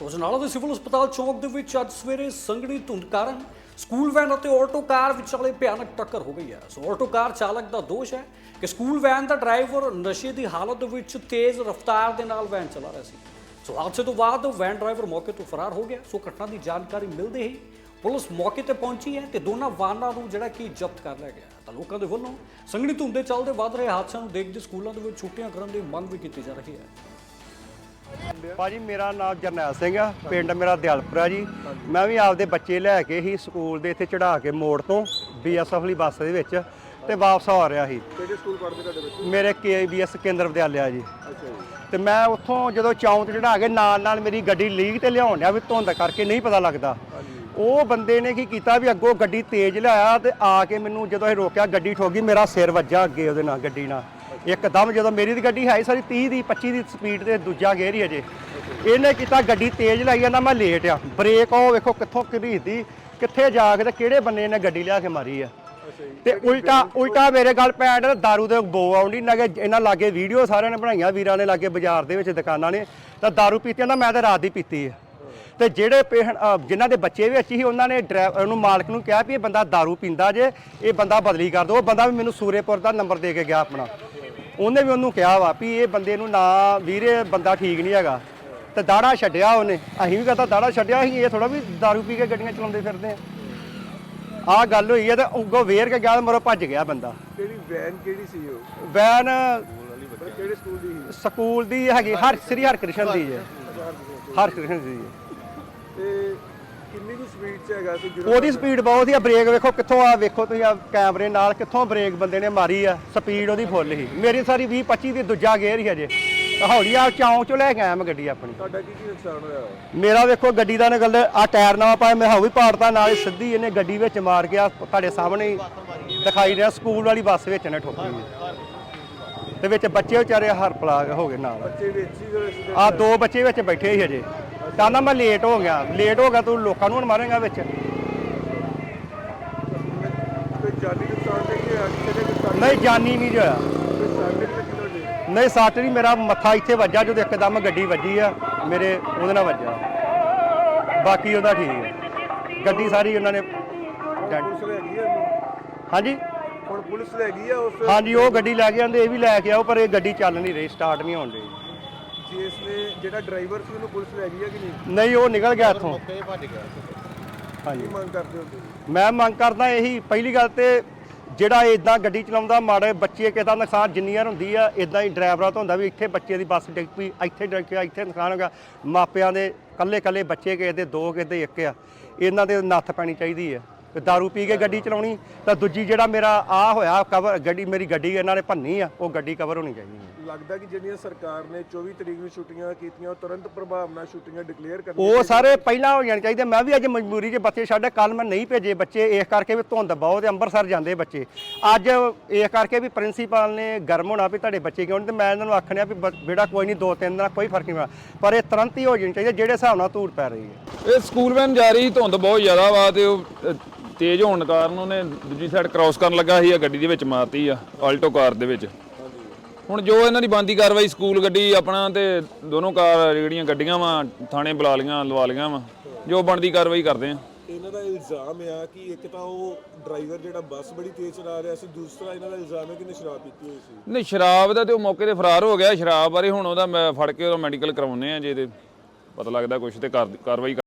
ਸੋ ਅਜਨਾਲਾ ਦੇ ਸਿਵਲ ਹਸਪਤਾਲ ਚੌਂਕ ਦੇ ਵਿੱਚ ਅੱਜ ਸਵੇਰੇ ਸੰਘਣੀ ਧੁੰਦ ਕਾਰਨ ਸਕੂਲ ਵੈਨ ਅਤੇ ਆਟੋ ਕਾਰ ਵਿਚਾਲੇ ਭਿਆਨਕ ਟੱਕਰ ਹੋ ਗਈ ਹੈ। ਸੋ ਆਟੋ ਕਾਰ ਚਾਲਕ ਦਾ ਦੋਸ਼ ਹੈ ਕਿ ਸਕੂਲ ਵੈਨ ਦਾ ਡਰਾਈਵਰ ਨਸ਼ੇ ਦੀ ਹਾਲਤ ਵਿੱਚ ਤੇਜ਼ ਰਫ਼ਤਾਰ ਦੇ ਨਾਲ ਵੈਨ ਚਲਾ ਰਿਹਾ ਸੀ। ਸੋ ਹਾਦਸੇ ਤੋਂ ਬਾਅਦ ਵੈਨ ਡਰਾਈਵਰ ਮੌਕੇ ਤੋਂ ਫਰਾਰ ਹੋ ਗਿਆ। ਸੋ ਘਟਨਾ ਦੀ ਜਾਣਕਾਰੀ ਮਿਲਦੇ ਹੀ ਪੁਲਿਸ ਮੌਕੇ ਤੇ ਪਹੁੰਚੀ ਹੈ ਤੇ ਦੋਨਾਂ ਵਾਹਨਾਂ ਨੂੰ ਜਿਹੜਾ ਕਿ ਜ਼ਬਤ ਕਰ ਲਿਆ ਗਿਆ ਤਾਂ ਲੋਕਾਂ ਦੇ ਵੱਲੋਂ ਸੰਘਣੀ ਧੁੰਦ ਦੇ ਚੱਲਦੇ ਵੱਧ ਰਹੇ ਹਾਦਸਿਆਂ ਨੂੰ ਦੇਖਦੇ ਸਕੂਲਾਂ ਦੇ ਵਿੱਚ ਛੁੱਟੀਆਂ ਕਰਨ ਦੀ ਮੰਗ ਵੀ ਕੀਤੀ ਜਾ ਰਹੀ ਹੈ। ਭਾਜੀ ਮੇਰਾ ਨਾਮ ਜਰਨੈਲ ਸਿੰਘ ਆ ਪਿੰਡ ਮੇਰਾ ਦਿਆਲਪੁਰਾ ਜੀ। ਮੈਂ ਵੀ ਆਪਦੇ ਬੱਚੇ ਲੈ ਕੇ ਹੀ ਸਕੂਲ ਦੇ ਇੱਥੇ ਚੜਾ ਕੇ ਮੋੜ ਤੋਂ ਬੀਐਸਐਫ ਵਾਲੀ ਬੱਸ ਦੇ ਵਿੱਚ ਤੇ ਵਾਪਸ ਆ ਰਿਹਾ ਸੀ। ਕਿਹੜੇ ਸਕੂਲ ਪੜ੍ਹਦੇ ਤੁਹਾਡੇ ਬੱਚੇ? ਮੇਰੇ ਕੇਬੀਐਸ ਕੇਂਦਰ ਵਿਦਿਆਲਿਆ ਜੀ। ਅੱਛਾ ਜੀ। ਤੇ ਮੈਂ ਉੱਥੋਂ ਜਦੋਂ ਚੌਂਕ ਤੇ ਚੜਾ ਕੇ ਨਾਲ ਨਾਲ ਮੇਰੀ ਗੱਡੀ ਲੀਕ ਤੇ ਲਿਆਉਣ ਡਿਆ ਵੀ ਧੁੰਦ ਕਰਕੇ ਨਹੀਂ ਪਤਾ ਲੱਗਦਾ। ਉਹ ਬੰਦੇ ਨੇ ਕੀ ਕੀਤਾ ਵੀ ਅੱਗੋਂ ਗੱਡੀ ਤੇਜ਼ ਲਿਆਇਆ ਤੇ ਆ ਕੇ ਮੈਨੂੰ ਜਦੋਂ ਇਹ ਰੋਕਿਆ ਗੱਡੀ ਠੋਕੀ ਮੇਰਾ ਸਿਰ ਵੱਜਾ ਅੱਗੇ ਉਹਦੇ ਨਾਲ ਗੱਡੀ ਨਾਲ। ਇੱਕਦਮ ਜਦੋਂ ਮੇਰੀ ਦੀ ਗੱਡੀ ਹੈ ਸਾਰੀ 30 ਦੀ 25 ਦੀ ਸਪੀਡ ਤੇ ਦੂਜਾ ਗੇਅਰ ਹੀ ਅਜੇ। ਇਹਨੇ ਕੀਤਾ ਗੱਡੀ ਤੇਜ਼ ਲਾਈ ਜਾਂਦਾ ਮੈਂ ਲੇਟ ਆ। ਬ੍ਰੇਕ ਉਹ ਵੇਖੋ ਕਿੱਥੋਂ ਘਰੀਦੀ ਕਿੱਥੇ ਜਾ ਕੇ ਤੇ ਕਿਹੜੇ ਬੰਨੇ ਨੇ ਗੱਡੀ ਲਿਆ ਕੇ ਮਾਰੀ ਆ। ਅੱਛਾ ਤੇ ਉਲਟਾ ਉਲਟਾ ਮੇਰੇ ਗੱਲ ਪੈਣ ਦਾਰੂ ਦੇ ਬੋ ਆਉਂਦੀ ਨਾ ਕਿ ਇਹਨਾਂ ਲਾਗੇ ਵੀਡੀਓ ਸਾਰਿਆਂ ਨੇ ਬਣਾਈਆਂ ਵੀਰਾਂ ਨੇ ਲਾਗੇ ਬਾਜ਼ਾਰ ਦੇ ਵਿੱਚ ਦੁਕਾਨਾਂ ਨੇ ਤਾਂ ਦਾਰੂ ਪੀਤੀ ਨਾ ਮੈਂ ਤਾਂ ਰਾਤ ਦੀ ਪੀਤੀ ਹੈ ਤੇ ਜਿਹੜੇ ਜਿਨ੍ਹਾਂ ਦੇ ਬੱਚੇ ਵਿੱਚ ਸੀ ਉਹਨਾਂ ਨੇ ਡਰਾਈਵਰ ਨੂੰ ਮਾਲਕ ਨੂੰ ਕਿਹਾ ਵੀ ਇਹ ਬੰਦਾ ਦਾਰੂ ਪੀਂਦਾ ਜੇ ਇਹ ਬੰਦਾ ਬਦਲੀ ਕਰ ਦਿਓ ਉਹ ਬੰਦਾ ਵੀ ਮੈਨੂੰ ਸੂਰੇਪੁਰ ਦਾ ਨੰਬਰ ਦੇ ਕੇ ਗਿਆ ਆਪਣਾ। ਉਹਨੇ ਵੀ ਉਹਨੂੰ ਕਿਹਾ ਵਾ ਵੀ ਇਹ ਬੰਦੇ ਨੂੰ ਨਾ ਵੀਰੇ ਬੰਦਾ ਠੀਕ ਨਹੀਂ ਹੈਗਾ। ਤੇ ਦਾੜਾ ਛੱਡਿਆ ਉਹਨੇ। ਅਸੀਂ ਵੀ ਕਹਤਾ ਦਾੜਾ ਛੱਡਿਆ ਅਸੀਂ ਇਹ ਥੋੜਾ ਵੀ ਦਾਰੂ ਪੀ ਕੇ ਗੱਡੀਆਂ ਚਲਾਉਂਦੇ ਫਿਰਦੇ ਆ। ਆਹ ਗੱਲ ਹੋਈ ਹੈ ਤੇ ਉਗੋ ਵੇਰ ਕੇ ਗਿਆ ਮਰੋ ਭੱਜ ਗਿਆ ਬੰਦਾ। ਕਿਹੜੀ ਵੈਨ ਕਿਹੜੀ ਸੀ ਉਹ? ਵੈਨ ਕਿਹੜੇ ਸਕੂਲ ਦੀ ਸੀ? ਸਕੂਲ ਦੀ ਹੈਗੀ ਹਰ ਸ੍ਰੀ ਹਰਕ੍ਰਿਸ਼ਨ ਦੀ ਹੈ। ਹਰਕ੍ਰਿਸ਼ਨ ਦੀ। ਤੇ ਕਿੰਨੀ ਕੁ ਸਪੀਡ 'ਚ ਹੈਗਾ ਸੀ ਜਦੋਂ ਉਹਦੀ ਸਪੀਡ ਬਹੁਤ ਹੀ ਆ ਬ੍ਰੇਕ ਵੇਖੋ ਕਿੱਥੋਂ ਆ ਵੇਖੋ ਤੁਸੀਂ ਆ ਕੈਮਰੇ ਨਾਲ ਕਿੱਥੋਂ ਬ੍ਰੇਕ ਬੰਦੇ ਨੇ ਮਾਰੀ ਆ ਸਪੀਡ ਉਹਦੀ ਫੁੱਲ ਸੀ। ਮੇਰੀ ਸਾਰੀ 20 25 ਦੀ ਦੂਜਾ ਗੇਅਰ ਹੀ ਅਜੇ ਹੌਲੀ ਆ ਚੌਂਕ ਚੋਂ ਲੈ ਕੇ ਆਇਆ ਮੈਂ ਗੱਡੀ ਆਪਣੀ। ਤੁਹਾਡਾ ਕੀ ਕੀ ਨੁਕਸਾਨ ਹੋਇਆ ਮੇਰਾ ਵੇਖੋ ਗੱਡੀ ਦਾ ਨਿਕਲ ਆ ਟਾਇਰ ਨਵਾਂ ਪਾਇਆ ਮੈਂ ਉਹ ਵੀ ਪਾੜਤਾ ਨਾਲ ਹੀ ਸਿੱਧੀ ਇਹਨੇ ਗੱਡੀ ਵਿੱਚ ਮਾਰ ਗਿਆ ਤੁਹਾਡੇ ਸਾਹਮਣੇ ਹੀ ਦਿਖਾਈ ਰਿਹਾ ਸਕੂਲ ਵਾਲੀ ਬੱਸ ਵਿੱਚ ਨੇ ਠੋਕੀ। ਤੇ ਵਿੱਚ ਬੱਚੇ ਵਿਚਾਰੇ ਹਰ ਪਲਾਗ ਹੋ ਗਏ ਨਾਲ। ਬੱਚੇ ਵਿੱਚ ਹੀ accident ਆ ਦੋ ਬੱਚੇ ਵਿੱਚ ਬੈਠੇ ਸੀ ਹਜੇ। ਕਹਿੰਦਾ ਮੈਂ ਲੇਟ ਹੋ ਗਿਆ। ਲੇਟ ਹੋ ਗਿਆ ਤੂੰ ਲੋਕਾਂ ਨੂੰ ਹੁਣ ਮਾਰੇਗਾ ਵਿੱਚ। ਕੋਈ ਜਾਨੀ ਨੁਕਸਾਨ ਤੇ ਕੀ ਕਿਸੇ ਦੇ ਕੋਈ ਨਹੀਂ ਜਾਨੀ ਨਹੀਂ ਜੋ ਹੋਇਆ। ਕੋਈ ਸਾਡੇ ਤੇ ਨਹੀਂ ਸੱਟ ਨਹੀਂ ਮੇਰਾ ਮੱਥਾ ਇੱਥੇ ਵੱਜਾ ਜਦੋਂ ਇੱਕਦਮ ਗੱਡੀ ਵੱਜੀ ਆ ਮੇਰੇ ਉਹਦੇ ਨਾਲ ਵੱਜਾ ਬਾਕੀ ਉਹਦਾ ਠੀਕ ਹੈ ਗੱਡੀ ਸਾਰੀ ਉਹਨਾਂ ਨੇ ਪੁਲਿਸ ਲੈ ਗਈ ਹੈ ਉਹਨੂੰ? ਹਾਂਜੀ? ਹੁਣ ਪੁਲਿਸ ਲੈ ਗਈ ਆ ਉਸ ਹਾਂਜੀ ਉਹ ਗੱਡੀ ਲੈ ਕੇ ਆਂਦੇ ਇਹ ਵੀ ਲੈ ਕੇ ਆਓ ਪਰ ਇਹ ਗੱਡੀ ਚੱਲ ਨਹੀਂ ਰਹੀ ਸਟਾਰਟ ਨਹੀਂ ਹੋਣ ਰਹੀ ਜਿਸ ਨੇ ਜਿਹੜਾ ਡਰਾਈਵਰ ਸੀ ਉਹਨੂੰ ਪੁਲਿਸ ਲੈ ਗਈ ਹੈ ਕਿ ਨਹੀਂ? ਨਹੀਂ ਉਹ ਨਿਕਲ ਗਿਆ ਇੱਥੋਂ। ਹਾਂਜੀ। ਕੀ ਮੰਗ ਕਰਦੇ ਹੋ ਤੁਸੀਂ? ਮੈਂ ਮੰਗ ਕਰਦਾ ਇਹੀ ਪਹਿਲੀ ਗੱਲ ਤੇ ਜਿਹੜਾ ਇਦਾਂ ਗੱਡੀ ਚਲਾਉਂਦਾ ਮਾੜੇ ਬੱਚੇ ਕਿਸੇ ਦਾ ਨੁਕਸਾਨ ਜਿੰਨੀਆਂ ਹੁੰਦੀ ਆ ਇਦਾਂ ਹੀ ਡਰਾਈਵਰਾਂ ਤੋਂ ਹੁੰਦਾ ਵੀ ਇੱਥੇ ਬੱਚੇ ਦੀ ਬੱਸ ਡਿੱਗ ਪਈ ਇੱਥੇ ਡਿੱਗ ਪਿਆ ਇੱਥੇ ਨੁਕਸਾਨ ਹੋ ਗਿਆ। ਮਾਪਿਆਂ ਦੇ ਕੱਲੇ ਕੱਲੇ ਬੱਚੇ ਕਿਸੇ ਦੇ ਦੋ ਕਿਸੇ ਦੇ ਇੱਕ ਆ। ਇਹਨਾਂ ਦੇ ਨੱਥ ਪੈਣੀ ਚਾਹੀਦੀ ਆ। ਤੇ दारू ਪੀ ਕੇ ਗੱਡੀ ਚਲਾਉਣੀ ਤਾਂ ਦੂਜੀ ਜਿਹੜਾ ਮੇਰਾ ਆ ਹੋਇਆ ਕਵਰ ਗੱਡੀ ਮੇਰੀ ਗੱਡੀ ਇਹਨਾਂ ਨੇ ਭੰਨੀ ਆ ਉਹ ਗੱਡੀ ਕਵਰ ਹੋਣੀ ਚਾਹੀਦੀ ਹੈ ਲੱਗਦਾ ਕਿ ਜਿਹੜੀਆਂ ਸਰਕਾਰ ਨੇ 24 ਤਰੀਕ ਨੂੰ ਛੁੱਟੀਆਂ ਕੀਤੀਆਂ ਉਹ ਤੁਰੰਤ ਪ੍ਰਭਾਵ ਨਾਲ ਛੁੱਟੀਆਂ ਡਿਕਲੇਅਰ ਕਰਨੀਆਂ ਉਹ ਸਾਰੇ ਪਹਿਲਾਂ ਹੋ ਜਾਣੀ ਚਾਹੀਦੇ ਮੈਂ ਵੀ ਅੱਜ ਮਜਬੂਰੀ 'ਚ ਬੱਚੇ ਛੱਡ ਕੱਲ ਮੈਂ ਨਹੀਂ ਭੇਜੇ ਬੱਚੇ ਇਸ ਕਰਕੇ ਵੀ ਧੁੰਦ ਬਹੁਤ ਹੈ, ਅੰਮ੍ਰਿਤਸਰ ਜਾਂਦੇ ਬੱਚੇ। ਅੱਜ ਇਸ ਕਰਕੇ ਵੀ ਪ੍ਰਿੰਸੀਪਲ ਨੇ ਗਰਮ ਹੋਣਾ ਵੀ ਤੁਹਾਡੇ ਬੱਚੇ ਕਿਉਂ ਨਹੀਂ ਤੇ ਮੈਂ ਇਹਨਾਂ ਨੂੰ ਆਖਣਿਆ ਵੀ ਬ- ਬੇਟਾ ਕੋਈ ਨਹੀਂ ਦੋ ਤਿੰਨ ਦਿਨ ਕੋਈ ਫ਼ਰਕ ਨਹੀਂ ਪੈਣਾ। ਪਰ ਇਹ ਤੁਰੰਤ ਹੀ ਹੋ ਜਾਣੀ ਚਾਹੀਦੀ ਹੈ, ਜਿਹੜੇ ਹਿਸਾਬ ਨਾਲ ਧੂੜ ਪੈ ਰਹੀ ਹੈ। ਇਹ ਸਕੂਲ ਵੈਨ ਜਾ ਰਹੀ ਸੀ, ਧੁੰਦ ਬਹੁਤ ਜ਼ਿਆਦਾ ਵਾ ਤੇ ਉਹ ਅ, ਤੇਜ਼ ਹੋਣ ਕਾਰਨ ਉਹਨੇ ਦੂਜੀ ਸਾਈਡ ਕ੍ਰਾਸ ਕਰਨ ਲੱਗਾ ਸੀ ਆ ਗੱਡੀ ਦੇ ਵਿੱਚ ਮਾਰਤੀ ਆ ਆਲਟੋ ਕਾਰ ਦੇ ਵਿੱਚ। ਹੁਣ ਜੋ ਇਹਨਾਂ ਦੀ ਬੰਦੀ ਕਾਰਵਾਈ ਸਕੂਲ ਗੱਡੀ ਆਪਣਾ ਤੇ ਦੋਨੋਂ ਕਾਰ ਜਿਹੜੀਆਂ ਗੱਡੀਆਂ ਵਾ ਥਾਣੇ ਬੁਲਾ ਲੀਆਂ ਲਵਾ ਲੀਆਂ ਵਾ ਜੋ ਬਣਦੀ ਕਾਰਵਾਈ ਕਰਦੇ ਆ। ਇਹਨਾਂ ਦਾ ਇਲਜ਼ਾਮ ਆ ਕਿ ਇੱਕ ਤਾਂ ਉਹ ਡਰਾਈਵਰ ਜਿਹੜਾ ਬੱਸ ਬੜੀ ਤੇਜ਼ ਚਲਾ ਰਿਹਾ ਸੀ ਦੂਸਰਾ ਇਹਨਾਂ ਦਾ ਇਲਜ਼ਾਮ ਹੈ ਕਿ ਇਹਨੇ ਸ਼ਰਾਬ ਪੀਤੀ ਹੋਈ ਸੀ। ਨਹੀਂ ਸ਼ਰਾਬ ਦਾ ਤੇ ਉਹ ਮੌਕੇ ਤੇ ਫਰਾਰ ਹੋ ਗਿਆ ਸ਼ਰਾਬ ਬਾਰੇ ਹੁਣ ਉਹਦਾ ਮੈਂ ਫੜ ਕੇ ਉਹਦਾ ਮੈਡੀਕਲ ਕਰਾਉਨੇ ਆ ਜੇ ਤੇ ਪਤਾ ਲੱਗਦਾ ਕੁਝ ਤੇ ਕਾਰ- ਕਾਰਵਾਈ